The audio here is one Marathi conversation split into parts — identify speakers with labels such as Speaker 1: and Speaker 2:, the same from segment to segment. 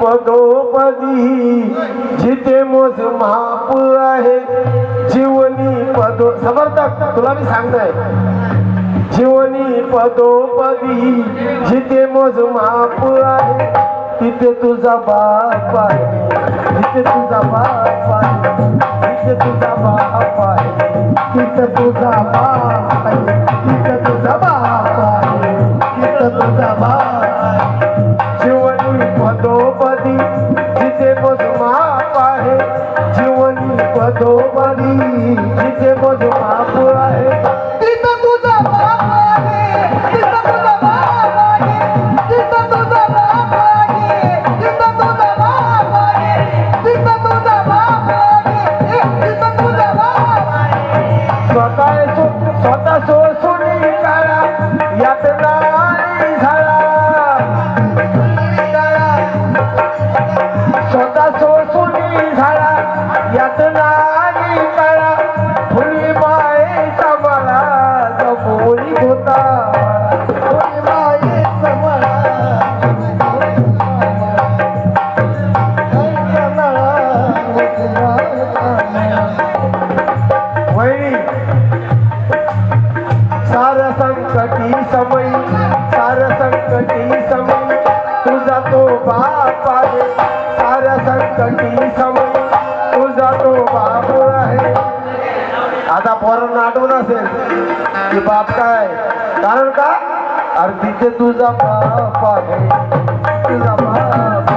Speaker 1: पदोपदी जिथे मोज माप आहे जीवनी पदो समर्थक तुला मी सांगताय. जीवनी पदोपदी जिथे मोज माप आहे तिथे तुझा बाप आहे. तिथे तुझा बाप आहे तिथे तुझा बाप आहे तिथे तुझा बाप आहे तिथे तुझा बाप आहे तिथे तुझा बाप आहे. जीवनी जिथे बोज़ा वहिनी सार संकटी समय सार संकटी समय तुझा तो बाप आहे. सार संकटी समय तुझा तो बाप आहे. आता पोरांना आठवण असेल की बाप काय? कारण का? अरे तिथे तुझा बाप आहे. तुझा बाप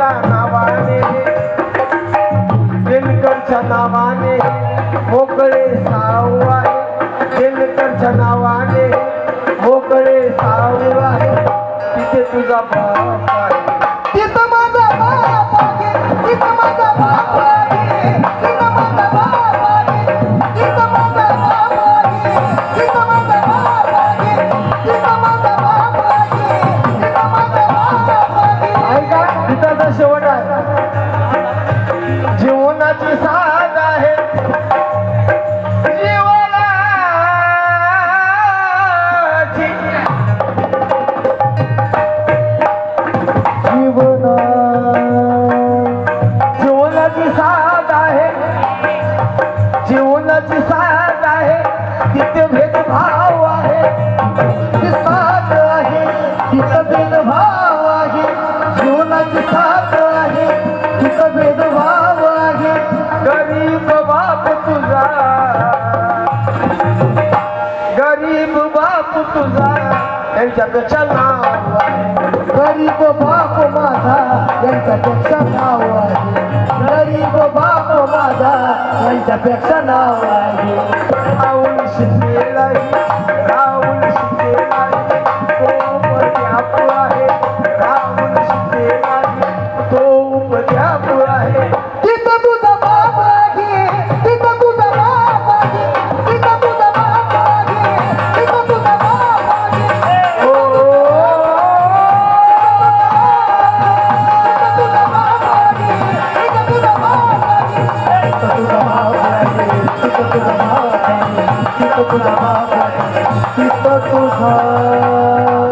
Speaker 1: दिनकरच्या नावाने दिनकरच्या नावाने मोकळे साऊ आहे. दिनकरच्या नावाने मोकळे साऊ आहे. तिथे तुझा बाप जीवनाची साथ आहे. जीवनाची जीवना जीवनाची साथ आहे. जीवनाची साथ आहे. तिथे भेदभाव आहे. ती साथ आहे. तिथं भेदभाव आहे. जीवनाची साथ गरीब बाप तुझा त्यांच्यापेक्षा नाव आहे.
Speaker 2: गरीब बाप माझा यांच्यापेक्षा नाव आहे. गरीब बाप माझा यांच्यापेक्षा नाव आहे.
Speaker 1: राहुल शिंदेलाही राहुल
Speaker 2: কৃষ্ণ কোথায়